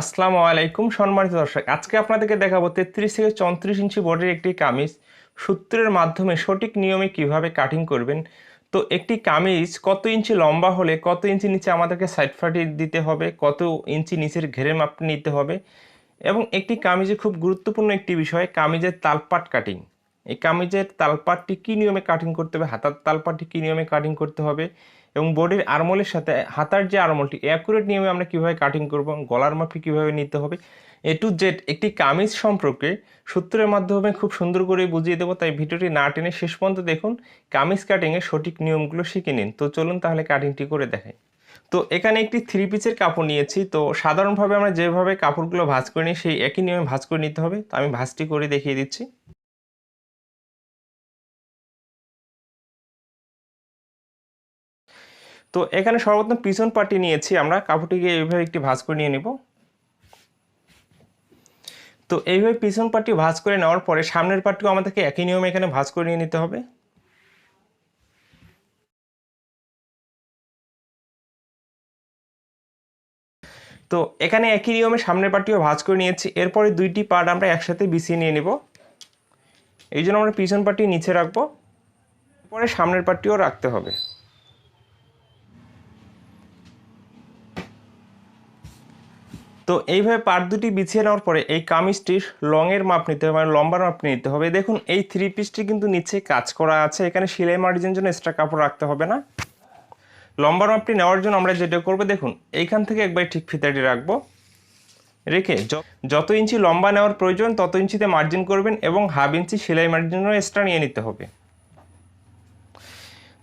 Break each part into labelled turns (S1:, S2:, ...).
S1: আসসালামু আলাইকুম, সম্মানিত দর্শক। আজকে আপনাদেরকে দেখাবো তেত্রিশ থেকে চৌত্রিশ ইঞ্চি বডির একটি কামিজ। সূত্রের মাধ্যমে সঠিক নিয়মে কীভাবে কাটিং করবেন? তো একটি কামিজ কত ইঞ্চি লম্বা হলে কত ইঞ্চি নিচে আমাদেরকে সাইড ফাটি দিতে হবে, কত ইঞ্চি নিচের ঘেরের মাপ নিতে হবে? এবং একটি কামিজে খুব গুরুত্বপূর্ণ একটি বিষয়, কামিজের তালপাট কাটিং এই কামিজের তালপাটটি কী নিয়মে কাটিং করতে হবে? হাতার তালপাটটি কী নিয়মে কাটিং করতে হবে? এবং বডির আরমোলের সাথে হাতার যে আরমোলটি অ্যাকুরেট নিয়মে আমরা কীভাবে কাটিং করব, গলার মাপটি কীভাবে নিতে হবে এ টু জেড একটি কামিজ সম্পর্কে সূত্রের মাধ্যমে খুব সুন্দর করে বুঝিয়ে দেবো, তাই ভিডিওটি না টেনে শেষ পর্যন্ত দেখুন, কামিজ কাটিংয়ের সঠিক নিয়মগুলো শিখে নিন। তো চলুন তাহলে কাটিংটি করে দেখাই। তো এখানে একটি থ্রি পিসের কাপড় নিয়েছি, তো সাধারণভাবে আমরা যেভাবে কাপড়গুলো ভাঁজ করে নিই, সেই একই নিয়মে ভাঁজ করে নিতে হবে। তো আমি ভাঁজটি করে দেখিয়ে দিচ্ছি। তো এখানে সর্বপ্রথম পিছন পাটি নিয়েছি, আমরা কাপড়টিকে এইভাবে একটি ভাঁজ করে নিয়ে নেব। তো এইভাবে পিছন পাটি ভাঁজ করে নেওয়ার পরে সামনের পাটিও আমাদেরকে একই নিয়মে এখানে ভাঁজ করে নিয়ে নিতে হবে। তো এখানে একই নিয়মে সামনের পাটিও ভাঁজ করে নিয়েছি, এরপরে দুইটি পার্ট আমরা একসাথে বিছিয়ে নিয়ে নেব। এই জন্য আমরা পিছন পাটি নিচে রাখব পরে সামনের পাটিও রাখতে হবে। তো এইভাবে পার্ট দুটি বিছিয়ে নেওয়ার পরে এই কামিজটির লংয়ের মাপ নিতে হবে মানে লম্বার মাপ নিতে হবে। দেখুন, এই থ্রি পিসটি কিন্তু নিচে কাজ করা আছে। এখানে সেলাই মার্জিনের জন্য এক্সট্রা কাপড় রাখতে হবে না। লম্বার মাপটি নেওয়ার জন্য আমরা যেটা করব, দেখুন, এইখান থেকে একবার ঠিক ফিতাটি রাখব। রেখে যত ইঞ্চি লম্বা নেওয়ার প্রয়োজন, তত ইঞ্চিতে মার্জিন করবেন এবং হাফ ইঞ্চি সেলাই মার্জিনের জন্য এক্সট্রা নিয়ে নিতে হবে।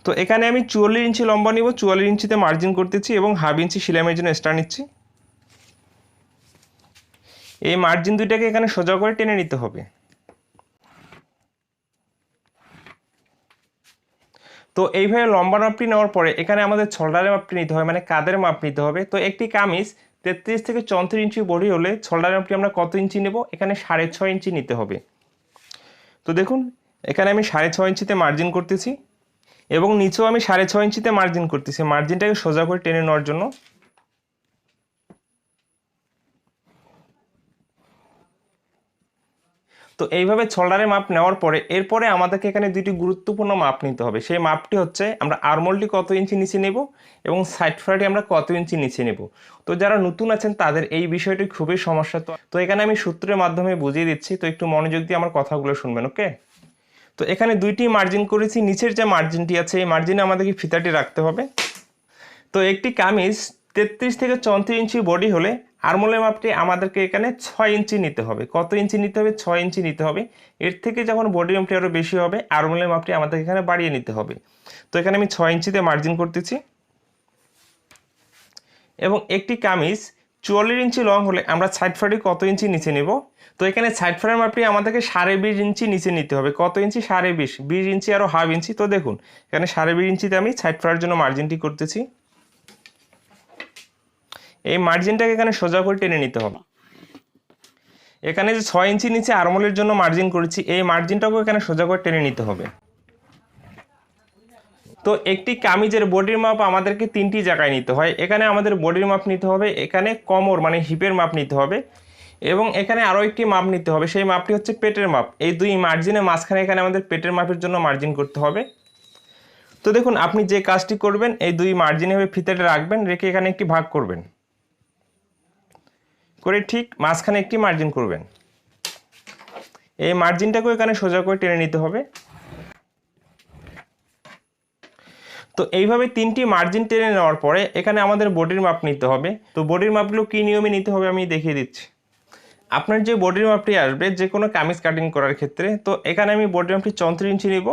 S1: তো এখানে আমি চুয়াল্লিশ ইঞ্চি লম্বা নিব, চুয়াল্লিশ ইঞ্চিতে মার্জিন করতেছি এবং হাফ ইঞ্চি সেলাই মার্জিন এক্সট্রা নিচ্ছি। এই মার্জিন দুইটাকে এখানে সোজা করে টেনে নিতে হবে। তো এইভাবে লম্বা মাপটি নেওয়ার পরে এখানে আমাদের ছলডারের মাপটি নিতে হবে মানে কাদের মাপ নিতে হবে। তো একটি কামিজ তেত্রিশ থেকে চৌত্রিশ ইঞ্চি বডি হলে ছলডারের মাপটি আমরা কত ইঞ্চি নেব? এখানে সাড়ে ছয় ইঞ্চি নিতে হবে। তো দেখুন, এখানে আমি সাড়ে ছয় ইঞ্চিতে মার্জিন করতেছি এবং নিচেও আমি সাড়ে ছয় ইঞ্চিতে মার্জিন করতেছি। মার্জিনটাকে সোজা করে টেনে নেওয়ার জন্য তো এইভাবে ছল্ডারের মাপ নেওয়ার পরে এরপরে আমাদেরকে এখানে দুটি গুরুত্বপূর্ণ মাপ নিতে হবে। সেই মাপটি হচ্ছে আমরা আরমোলটি কত ইঞ্চি নিচে নেব এবং সাইড ফ্রাইটি আমরা কত ইঞ্চি নিচে নেব। তো যারা নতুন আছেন তাদের এই বিষয়টি খুবই সমস্যা। তো তো এখানে আমি সূত্রের মাধ্যমে বুঝিয়ে দিচ্ছি, তো একটু মনোযোগ দিয়ে আমার কথাগুলো শুনবেন, ওকে? তো এখানে দুইটি মার্জিন করেছি, নিচের যে মার্জিনটি আছে এই মার্জিনে আমাদেরকে ফিতাটি রাখতে হবে। তো একটি কামিজ তেত্রিশ থেকে চৌত্রিশ ইঞ্চি বডি হলে আরমোলের মাপটি আমাদেরকে এখানে ছয় ইঞ্চি নিতে হবে। কত ইঞ্চি নিতে হবে? ছয় ইঞ্চি নিতে হবে। এর থেকে যখন বডি মাপটি আরও বেশি হবে আরমোলের মাপটি আমাদের এখানে বাড়িয়ে নিতে হবে। তো এখানে আমি ছয় ইঞ্চিতে মার্জিন করতেছি। এবং একটি কামিজ চুয়াল্লিশ ইঞ্চি লং হলে আমরা সাইড ফাড়ি কত ইঞ্চি নিচে নেব? তো এখানে সাইড ফাড়ের মাপটি আমাদেরকে সাড়ে বিশ ইঞ্চি নিচে নিতে হবে। কত ইঞ্চি? সাড়ে বিশ। বিশ ইঞ্চি আরও হাফ ইঞ্চি। তো দেখুন, এখানে সাড়ে বিশ ইঞ্চিতে আমি সাইড ফাড়ার জন্য মার্জিনটি করতেছি। এই মার্জিনটাকে এখানে সোজা করে টেনে নিতে হবে। এখানে যে ছয় ইঞ্চি নিচে আরমোলের জন্য মার্জিন করেছি, এই মার্জিনটাকেও এখানে সোজা করে টেনে নিতে হবে। তো একটি কামিজের বডির মাপ আমাদেরকে তিনটি জায়গায় নিতে হয়। এখানে আমাদের বডির মাপ নিতে হবে, এখানে কমর মানে হিপের মাপ নিতে হবে এবং এখানে আরও একটি মাপ নিতে হবে, সেই মাপটি হচ্ছে পেটের মাপ। এই দুই মার্জিনের মাঝখানে এখানে আমাদের পেটের মাপের জন্য মার্জিন করতে হবে। তো দেখুন, আপনি যে কাজটি করবেন, এই দুই মার্জিনে ফিতেটা রাখবেন, রেখে এখানে একটি ভাগ করবেন। করে ঠিক মাঝখানে একটি মার্জিন করবেন। এই মার্জিনটাকেও এখানে সোজা করে টেনে নিতে হবে। তো এইভাবে তিনটি মার্জিন টেনে নেওয়ার পরে এখানে আমাদের বডির মাপ নিতে হবে। তো বডির মাপগুলো কী নিয়মে নিতে হবে আমি দেখিয়ে দিচ্ছি। আপনার যে বডির মাপটি আসবে যে কোনো কামিজ কাটিং করার ক্ষেত্রে, তো এখানে আমি বডির মাপটি চৌত্রিশ ইঞ্চি নিব।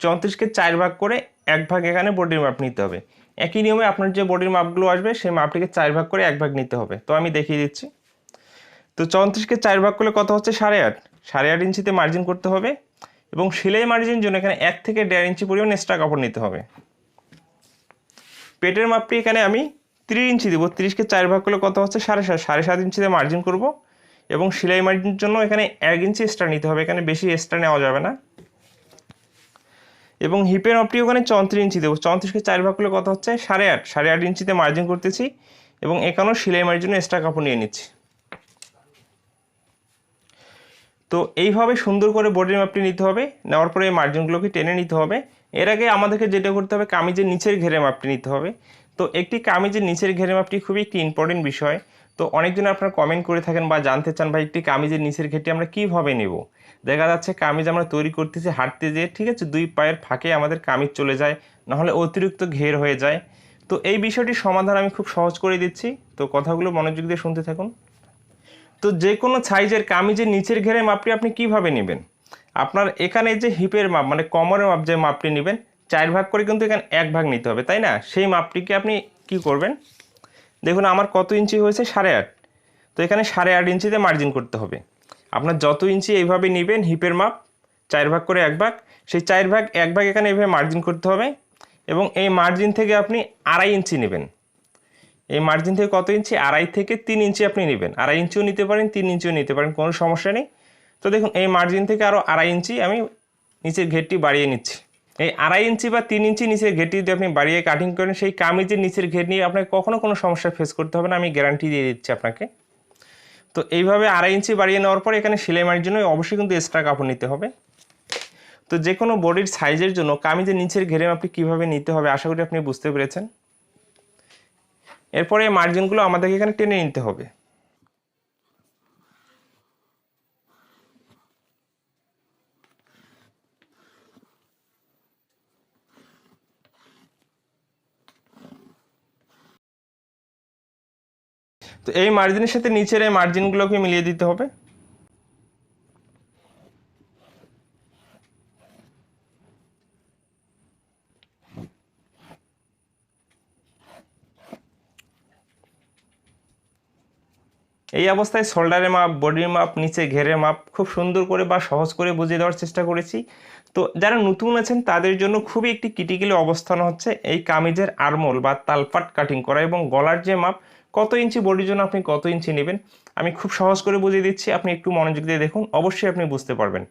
S1: চৌত্রিশকে চার ভাগ করে এক ভাগ এখানে বডির মাপ নিতে হবে। একই নিয়মে আপনার যে বডির মাপগুলো আসবে, সেই মাপটিকে চার ভাগ করে এক ভাগ নিতে হবে। তো আমি দেখিয়ে দিচ্ছি। তো চৌত্রিশকে চার ভাগ করলে কত হচ্ছে? সাড়ে আট। সাড়ে আট ইঞ্চিতে মার্জিন করতে হবে এবং সেলাই মার্জিন জন্য এখানে এক থেকে দেড় ইঞ্চি পরিমাণ এক্সট্রা কাপড় নিতে হবে। পেটের মাপটি এখানে আমি তিরিশ ইঞ্চি দেবো। তিরিশকে চার ভাগ করলে কত হচ্ছে? সাড়ে সাত। সাড়ে সাত ইঞ্চিতে মার্জিন করব এবং সেলাই মার্জিনের জন্য এখানে এক ইঞ্চি এক্সট্রা নিতে হবে। এখানে বেশি এক্সট্রা নেওয়া যাবে না। এবং হিপের মাপটি ওখানে চৌত্রিশ ইঞ্চি দেবো। চৌত্রিশকে চার ভাগ করলে কত হচ্ছে? সাড়ে আট। সাড়ে আট ইঞ্চিতে মার্জিন করতেছি এবং এখানেও সেলাই মার্জিনের এক্সট্রা কাপড় নিয়ে নিচ্ছি। তো এইভাবে সুন্দর করে বডির মাপটি নিতে হবে, নেওয়ার পরে এই মার্জিনগুলোকে টেনে নিতে হবে। এর আগে আমাদেরকে যেটা করতে হবে, কামিজের নিচের ঘেরে মাপটি নিতে হবে। তো একটি কামিজের নিচের ঘেরে মাপটি খুবই একটি ইম্পর্টেন্ট বিষয়। তো অনেকজন আপনারা কমেন্ট করে থাকেন বা জানতে চান, ভাই, একটি কামিজের নিচের ঘেরটি আমরা কীভাবে নেব? দেখা যাচ্ছে কামিজ আমরা তৈরি করতেছি হাঁটতে যেয়ে, ঠিক আছে, দুই পায়ের ফাঁকে আমাদের কামিজ চলে যায়, নাহলে অতিরিক্ত ঘের হয়ে যায়। তো এই বিষয়টির সমাধান আমি খুব সহজ করে দিচ্ছি। তো কথাগুলো মনোযোগ দিয়ে শুনতে থাকুন। তো যে কোনো সাইজের কামিজের নিচের ঘেরের মাপটি আপনি কীভাবে নেবেন? আপনার এখানে যে হিপের মাপ মানে কমরের মাপ যে মাপটি নেবেন, চার ভাগ করে কিন্তু এখানে এক ভাগ নিতে হবে, তাই না? সেই মাপটিকে আপনি কি করবেন? দেখুন, আমার কত ইঞ্চি হয়েছে? সাড়ে আট। তো এখানে সাড়ে আট ইঞ্চিতে মার্জিন করতে হবে। আপনার যত ইঞ্চি এইভাবে নেবেন, হিপের মাপ, চার ভাগ করে এক ভাগ, সেই চার ভাগ, এক ভাগ এখানে এইভাবে মার্জিন করতে হবে এবং এই মার্জিন থেকে আপনি আড়াই ইঞ্চি নেবেন। এই মার্জিন থেকে কত ইঞ্চি? আড়াই থেকে তিন ইঞ্চি আপনি নেবেন। আড়াই ইঞ্চিও নিতে পারেন, তিন ইঞ্চিও নিতে পারেন, কোনো সমস্যা নেই। তো দেখুন, এই মার্জিন থেকে আরও আড়াই ইঞ্চি আমি নিচের ঘেরটি বাড়িয়ে নিচ্ছি। এই আড়াই ইঞ্চি বা তিন ইঞ্চি নিচের ঘেরটি যদি আপনি বাড়িয়ে কাটিং করেন, সেই কামিজের নিচের ঘের নিয়ে আপনাকে কখনো কোনো সমস্যা ফেস করতে হবে না, আমি গ্যারান্টি দিয়ে দিচ্ছি আপনাকে। তো এইভাবে আড়াই ইঞ্চি বাড়িয়ে নেওয়ার পর এখানে সেলাই মারির জন্য অবশ্যই কিন্তু এক্সট্রা কাপড় নিতে হবে। তো যে কোনো বডির সাইজের জন্য কামিজের নিচের ঘেরে আপনি কীভাবে নিতে হবে, আশা করি আপনি বুঝতে পেরেছেন। এরপরে এই মার্জিনগুলো আমাদেরকে এখানে টেনে নিতে হবে। তো এই মার্জিনের সাথে নিচের এই মার্জিনগুলোকে মিলিয়ে দিতে হবে। এই অবস্থায় শোল্ডারের মাপ, বডির মাপ, নিচে ঘেরের মাপ খুব সুন্দর করে বা সহজ করে বুঝিয়ে দেওয়ার চেষ্টা করেছি। তো যারা নতুন আছেন, তাদের জন্য খুবই একটি ক্রিটিক্যালি অবস্থান হচ্ছে এই কামিজের আরমোল বা তালপাট কাটিং করা এবং গলার যে মাপ, কত ইঞ্চি বডির জন্য আপনি কত ইঞ্চি নেবেন, আমি খুব সহজ করে বুঝিয়ে দিচ্ছি। আপনি একটু মনোযোগ দিয়ে দেখুন, অবশ্যই আপনি বুঝতে পারবেন।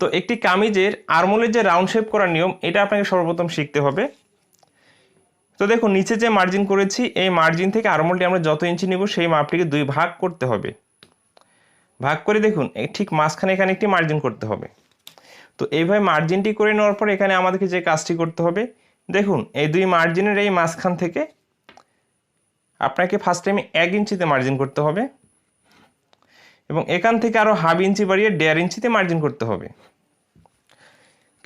S1: তো একটি কামিজের আরমোলের যে রাউন্ড শেপ করার নিয়ম, এটা আপনাকে সর্বপ্রথম শিখতে হবে। তো দেখুন, নিচে যে মার্জিন করেছি, এই মার্জিন থেকে আরমোলটি আমরা যত ইঞ্চি নেব, সেই মাপটিকে দুই ভাগ করতে হবে। ভাগ করে দেখুন ঠিক মাঝখানে এখানে একটি মার্জিন করতে হবে। তো এইভাবে মার্জিনটি করে নেওয়ার পর এখানে আমাদেরকে যে কাজটি করতে হবে, দেখুন, এই দুই মার্জিনের এই মাঝখান থেকে আপনাকে ফার্স্ট টাইমে এক ইঞ্চিতে মার্জিন করতে হবে এবং এখান থেকে আরও হাফ ইঞ্চি বাড়িয়ে দেড় ইঞ্চিতে মার্জিন করতে হবে।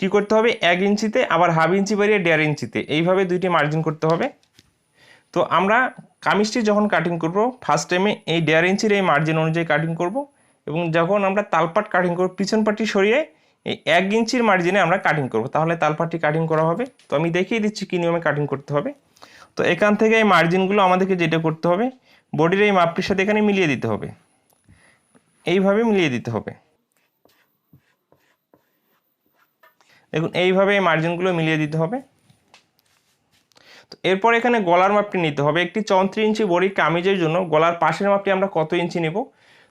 S1: কি করতে হবে? এক ইঞ্চিতে, আবার হাফ ইঞ্চি বাড়িয়ে দেড় ইঞ্চিতে। এইভাবে দুইটি মার্জিন করতে হবে। তো আমরা কামিজটি যখন কাটিং করব ফার্স্ট টাইমে এই দেড় ইঞ্চির এই মার্জিন অনুযায়ী কাটিং করব এবং যখন আমরা তালপাট কাটিং করব, পিছন পাটি সরিয়ে এই এক ইঞ্চির মার্জিনে আমরা কাটিং করব। তাহলে তালপাটটি কাটিং করা হবে। তো আমি দেখিয়ে দিচ্ছি কী নিয়মে কাটিং করতে হবে। তো এখান থেকে এই মার্জিনগুলো আমাদেরকে যেটা করতে হবে বডির এই মাপটির সাথে এখানে মিলিয়ে দিতে হবে। এইভাবে মিলিয়ে দিতে হবে। দেখুন, এইভাবে এই মার্জিনগুলো মিলিয়ে দিতে হবে। তো এরপর এখানে গলার মাপটি নিতে হবে। একটি চৌত্রিশ ইঞ্চি বড়ি কামিজের জন্য গলার পাশের মাপটি আমরা কত ইঞ্চি নেব?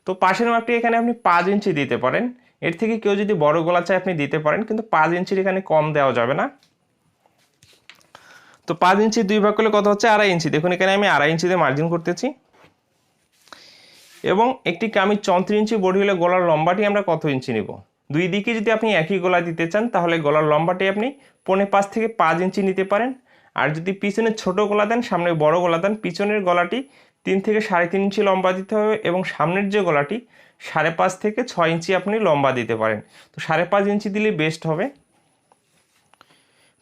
S1: তো পাশের মাপটি এখানে আপনি পাঁচ ইঞ্চি দিতে পারেন। এর থেকে কেউ যদি বড় গলা চায় আপনি দিতে পারেন, কিন্তু পাঁচ ইঞ্চির এখানে কম দেওয়া যাবে না। তো পাঁচ ইঞ্চি দুই ভাগ করলে কত হচ্ছে? আড়াই ইঞ্চি। দেখুন, এখানে আমি আড়াই ইঞ্চিতে মার্জিন করতেছি। এবং একটি কামিজ চৌত্রিশ ইঞ্চি বডি হলে গলার লম্বাটি আমরা কত ইঞ্চি নেব? দুই দিকে যদি আপনি একই গলা দিতে চান, তাহলে গলার লম্বাটি আপনি পৌনে পাঁচ থেকে পাঁচ ইঞ্চি নিতে পারেন। আর যদি পিছনে ছোট গলা দেন, সামনে বড় গলা দেন, পিছনের গলাটি তিন থেকে সাড়ে তিন ইঞ্চি লম্বা দিতে হবে এবং সামনের যে গলাটি সাড়ে পাঁচ থেকে ছয় ইঞ্চি আপনি লম্বা দিতে পারেন। তো সাড়ে পাঁচ ইঞ্চি দিলে বেস্ট হবে।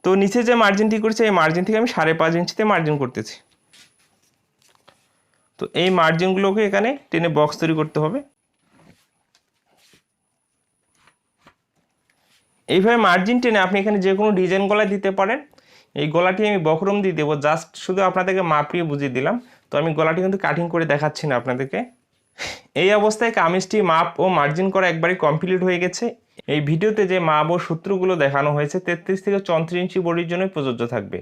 S1: তো নিচে যে মার্জিনটি করেছে, এই মার্জিন থেকে আমি সাড়ে পাঁচ ইঞ্চিতে মার্জিন করতেছি। তো এই মার্জিনগুলোকে এখানে টেনে বক্স তৈরি করতে হবে। এইভাবে মার্জিন টেনে আপনি এখানে যে কোনো ডিজাইন গলায় দিতে পারেন। এই গলাটি আমি বকরম দিয়ে দেবো জাস্ট শুধু আপনাদেরকে মাপিয়ে বুঝিয়ে দিলাম। তো আমি গলাটি কিন্তু কাটিং করে দেখাচ্ছি না আপনাদেরকে। এই অবস্থায় কামিজটি মাপ ও মার্জিন করা একবারই কমপ্লিট হয়ে গেছে। এই ভিডিওতে যে মাপ ও সূত্রগুলো দেখানো হয়েছে, তেত্রিশ থেকে চৌত্রিশ ইঞ্চি বডির জন্য প্রযোজ্য থাকবে।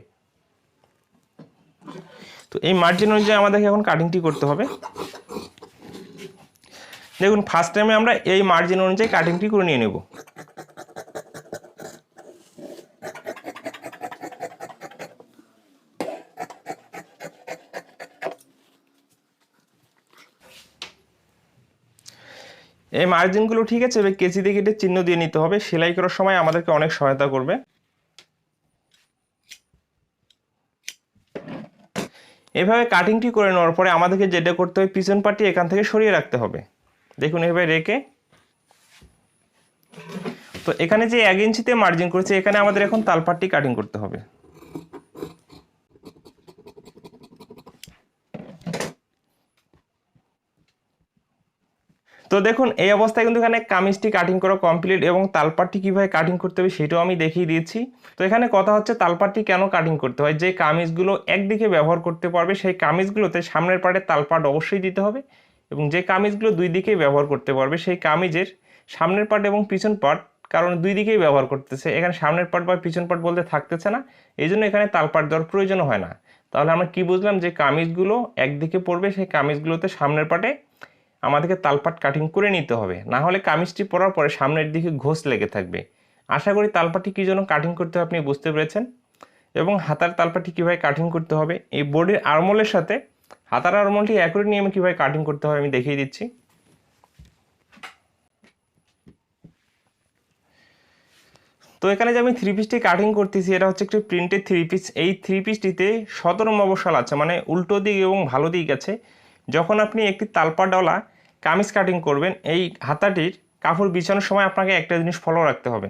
S1: তো এই মার্জিন অনুযায়ী আমাদেরকে এখন কাটিংটি করতে হবে। দেখুন ফার্স্ট টাইমে আমরা এই মার্জিন অনুযায়ী কাটিংটি করে নিয়ে নেব। এই মার্জিনগুলো ঠিক আছে, এবার দিয়ে কেটে চিহ্ন দিয়ে নিতে হবে। সেলাই করার সময় আমাদেরকে অনেক সহায়তা করবে। এভাবে কাটিংটি করে নেওয়ার পরে আমাদেরকে যেটা করতে হবে, পিছন পাটি এখান থেকে সরিয়ে রাখতে হবে। দেখুন এভাবে রেখে। তো এখানে যে এক ইঞ্চিতে মার্জিন করেছে, এখানে আমাদের এখন তালপাটটি কাটিং করতে হবে। তো দেখুন, এই অবস্থায় কিন্তু এখানে কামিজটি কাটিং করা কমপ্লিট এবং তালপাটটি কীভাবে কাটিং করতে হবে সেটাও আমি দেখিয়ে দিয়েছি। তো এখানে কথা হচ্ছে তালপাটটি কেন কাটিং করতে হয়? যে কামিজগুলো একদিকে ব্যবহার করতে পারবে, সেই কামিজগুলোতে সামনের পাটে তালপাট অবশ্যই দিতে হবে এবং যে কামিজগুলো দুই দিকেই ব্যবহার করতে পারবে, সেই কামিজের সামনের পাট এবং পিছন পাট, কারণ দুই দিকেই ব্যবহার করতেছে। এখানে সামনের পাট বা পিছন পাট বলতে থাকতেছে না এই জন্য এখানে তালপাট দেওয়ার প্রয়োজন হয় না। তাহলে আমরা কি বুঝলাম? যে কামিজগুলো একদিকে পড়বে, সেই কামিজগুলোতে সামনের পাটে আমাদেরকে তালপাট কাটিং করে নিতে হবে। না হলে কামিজটি পরার পরে সামনের দিকে ঘোষ লেগে থাকবে। আশা করি তালপাটি কী জন্য কাটিং করতে হবে আপনি বুঝতে পেরেছেন। এবং হাতার তালপাটি কীভাবে কাটিং করতে হবে, এই বোর্ডের আরমোলের সাথে হাতার আরমোলটি একই নিয়মে কীভাবে কাটিং করতে হবে আমি দেখিয়ে দিচ্ছি। তো এখানে যে আমি থ্রি পিসটি কাটিং করতেছি, এটা হচ্ছে একটি প্রিন্টেড থ্রি পিস এই থ্রি পিসটিতে সতেরো মবসাল আছে মানে উল্টো দিক এবং ভালো দিক আছে। যখন আপনি একটি তালপাডওয়ালা কামিজ কাটিং করবেন, এই হাতাটির কাপড় বিছানোর সময় আপনাকে একটা জিনিস ফলো রাখতে হবে।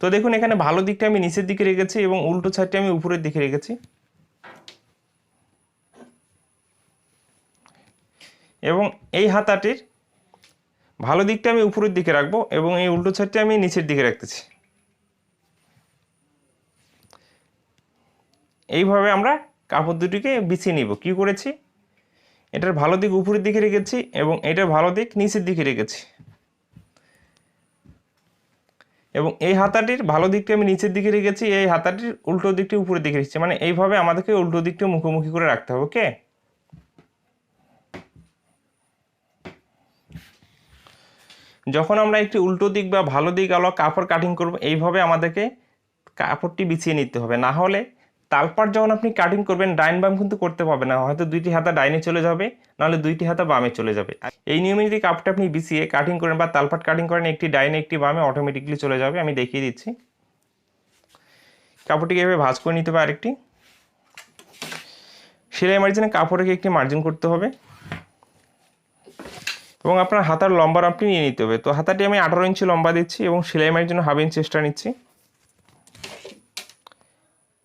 S1: তো দেখুন, এখানে ভালো দিকটা আমি নিচের দিকে রেখেছি এবং উল্টো সাইডটি আমি উপরের দিকে রেখেছি। এবং এই হাতাটির ভালো দিকটা আমি উপরের দিকে রাখব এবং এই উল্টো সাইডটি আমি নিচের দিকে রাখতেছি। এইভাবে আমরা কাপড় দুটিকে বিছিয়ে নিব। কি করেছি? এটার ভালো দিক উপরের দিকে রেখেছি এবং এটার ভালো দিক নিচের দিকে রেখেছি। এবং এই হাতাটির ভালো দিকটি আমি নিচের দিকে রেখেছি, এই হাতাটির উল্টো দিকটি উপরের দিকে রেখেছি। মানে এইভাবে আমাদেরকে উল্টো দিকটা মুখোমুখি করে রাখতে হবে, ওকে? যখন আমরা একটি উল্টো দিক বা ভালো দিক আলো কাপড় কাটিং করব, এইভাবে আমাদেরকে কাপড়টি বিছিয়ে নিতে হবে। না হলে তালপাট যখন আপনি কাটিং করবেন, ডাইন বাম কিন্তু করতে পারবে না। হয়তো দুইটি হাতা ডাইনে চলে যাবে, নাহলে দুইটি হাতা বামে চলে যাবে। এই নিয়মে যদি কাপটা আপনি বিছিয়ে কাটিং করেন বা তালপাট কাটিং করেন, একটি ডাইনে, একটি বামে অটোমেটিকলি চলে যাবে। আমি দেখিয়ে দিচ্ছি। কাপড়টিকে এভাবে ভাঁজ করে নিতে হবে আরেকটি। সেলাই মার্জিনে কাপড়কে একটি মার্জিন করতে হবে। এবং আপনার হাতার লম্বা আপনি নিয়ে নিতে হবে। তো হাতাটি আমি আঠারো ইঞ্চি লম্বা দিচ্ছি এবং সেলাই মার্জিন হাফ ইঞ্চি এক্সট্রা নিচ্ছি।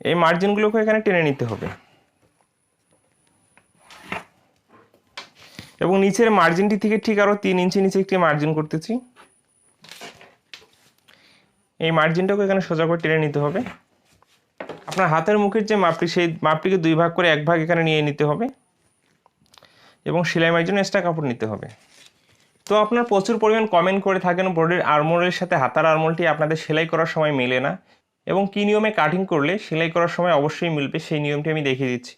S1: এই মার্জিনগুলোকে এখানে টেনে নিতে হবে। এবং নিচের মার্জিনটি থেকে ঠিক আরও তিন ইঞ্চি নিচে একটি মার্জিন করতেছি। এই মার্জিনটাকে এখানে সোজা করে টেনে নিতে হবে। আপনার হাতের মুখের যে মাপটি, সেই মাপটিকে দুই ভাগ করে এক ভাগ এখানে নিয়ে নিতে হবে। এবং সেলাই মার্জিন এক্সট্রা কাপড় নিতে হবে। তো আপনার প্রচুর পরিমাণ কমেন্ট করে থাকেন বোর্ডের আরমোলের সাথে, হাতার আরমোলটি আপনাদের সেলাই করার সময় মেলে না। এবং কী নিয়মে কাটিং করলে সেলাই করার সময় অবশ্যই মিলবে সেই নিয়মটি আমি দেখিয়ে দিচ্ছি।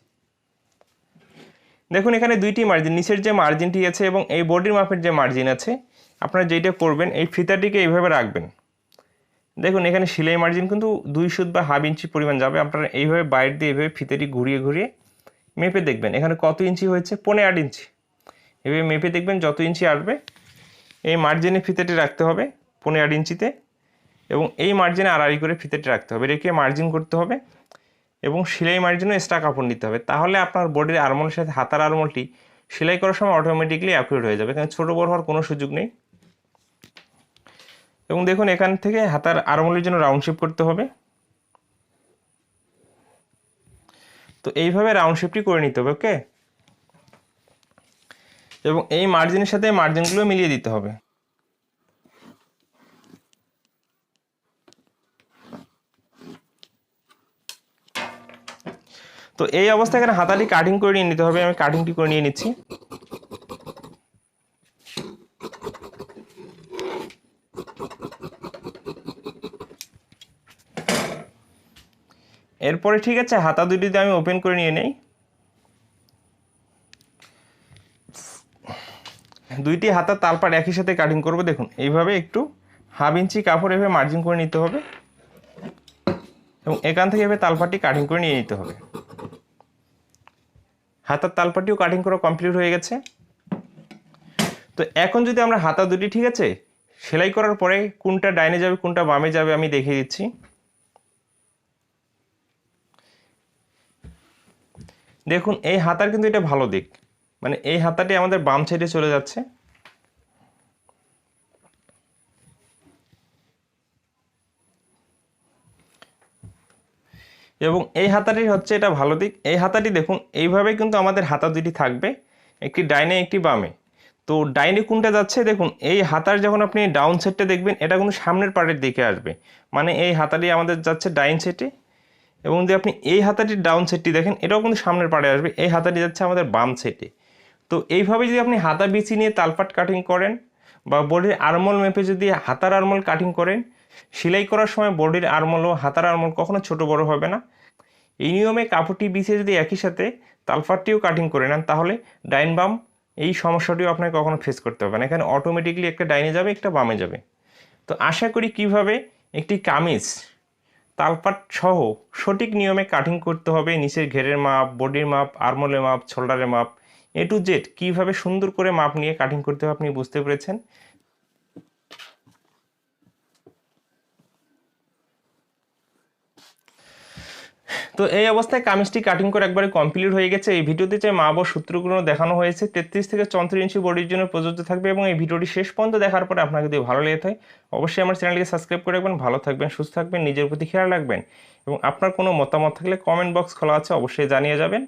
S1: দেখুন এখানে দুইটি মার্জিন নিচের যে মার্জিনটি আছে এবং এই বডির মাপের যে মার্জিন আছে, আপনারা যেটা করবেন, এই ফিতাটিকে এইভাবে রাখবেন। দেখুন এখানে সেলাই মার্জিন কিন্তু দুই সুদ বা হাফ ইঞ্চি পরিমাণ যাবে, আপনারা এইভাবে বাইর দিয়ে এইভাবে ফিতাটি ঘুরিয়ে ঘুরিয়ে মেপে দেখবেন। এখানে কত ইঞ্চি হয়েছে? পনে আট ইঞ্চি। এভাবে মেপে দেখবেন যত ইঞ্চি আসবে, এই মার্জিনে ফিতাটি রাখতে হবে পনেরো আট ইঞ্চিতে। এবং এই মার্জিনে আড়াআড়ি করে ফিতেটি রাখতে হবে। রেখে মার্জিন করতে হবে এবং সেলাই মার্জিনও এক্সট্রা কাপড় নিতে হবে। তাহলে আপনার বডির আরমোলের সাথে হাতার আরমোলটি সেলাই করার সময় অটোমেটিকলি অ্যাকুরেট হয়ে যাবে। এখানে ছোটো বড় হওয়ার কোনো সুযোগ নেই। এবং দেখুন, এখান থেকে হাতার আরমোলের জন্য রাউন্ড শেপ করতে হবে। তো এইভাবে রাউন্ড শেপটি করে নিতে হবে ওকে এবং এই মার্জিনের সাথে মার্জিনগুলো মিলিয়ে দিতে হবে। তো এই অবস্থায় এখানে হাতাটি কাটিং করে নিয়ে নিতে হবে, আমি কাটিংটি করে নিয়ে নিচ্ছি। এরপরে ঠিক আছে, হাতা দুটিতে আমি ওপেন করে নিয়ে নেই। দুইটি হাতার তালপাট একই সাথে কাটিং করব, দেখুন, এইভাবে একটু হাফ ইঞ্চি কাপড় এভাবে মার্জিন করে নিতে হবে। এবং এখান থেকে এভাবে তালপাটি কাটিং করে নিয়ে নিতে হবে। হাতার তালপাটিও কাটিং করা কমপ্লিট হয়ে গেছে। তো এখন যদি আমরা হাতা দুটি, ঠিক আছে? সেলাই করার পরে কোনটা ডাইনে যাবে, কোনটা বামে যাবে, আমি দেখে দিচ্ছি। দেখুন, এই হাতার কিন্তু এটা ভালো দিক। মানে এই হাতাটি আমাদের বাম সাইডে চলে যাচ্ছে। এবং এই হাতাটি হচ্ছে এটা ভালো দিক। এই হাতাটি দেখুন, এইভাবে কিন্তু আমাদের হাতা দুটি থাকবে, একটি ডাইনে, একটি বামে। তো ডাইনে কোনটা যাচ্ছে? দেখুন, এই হাতার যখন আপনি ডাউন সেটটা দেখবেন, এটা কিন্তু সামনের পার্টের দিকে আসবে। মানে এই হাতাটি আমাদের যাচ্ছে ডাইন সেটে এবং যদি আপনি এই হাতাটির ডাউন সেটটি দেখেন, এটাও কিন্তু সামনের পাড়ে আসবে, এই হাতাটি যাচ্ছে আমাদের বাম সেটে তো এইভাবে যদি আপনি হাতা বিচি নিয়ে তালপাট কাটিং করেন, বা বডির আরমল মেপে যদি হাতার আরমল কাটিং করেন সেলাই করার সময় বডির আরমল ও হাতার আরমল কখনো ছোট বড় হবে না। এই নিয়মে কাপড়টি বিছিয়ে যদি একই সাথে তালপাটটিও কাটিং করে নেন, তাহলে ডাইন বাম এই সমস্যাটিও আপনাকে কখনো ফেস করতে হবে না। এখানে অটোমেটিকলি একটা ডাইনে যাবে, একটা বামে যাবে। তো আশা করি কীভাবে একটি কামিজ, তালপাট সহ সঠিক নিয়মে কাটিং করতে হবে, নিচের ঘেরের মাপ, বডির মাপ, আরমোলের মাপ, শোল্ডারের মাপ এ টু জেড কীভাবে সুন্দর করে মাপ নিয়ে কাটিং করতে হবে আপনি বুঝতে পেরেছেন। তো এই অবস্থায় কামিজটি কাটিং করে একবারে কমপ্লিট হয়ে গেছে। এই ভিডিওতে যে মা বা সূত্রগুলো দেখানো হয়েছে, তেত্রিশ থেকে চৌত্রিশ ইঞ্চি বডির জন্য প্রযোজ্য থাকবে এবং এই ভিডিওটি শেষ পর্যন্ত দেখার পরে আপনার যদি ভালো লেগে থাকে, অবশ্যই আমার চ্যানেলকে সাবস্ক্রাইব করে রাখবেন, ভালো থাকবেন, সুস্থ থাকবেন, নিজের প্রতি খেয়াল রাখবেন এবং আপনার কোনো মতামত থাকলে কমেন্ট বক্স খোলা আছে, অবশ্যই জানিয়ে যাবেন।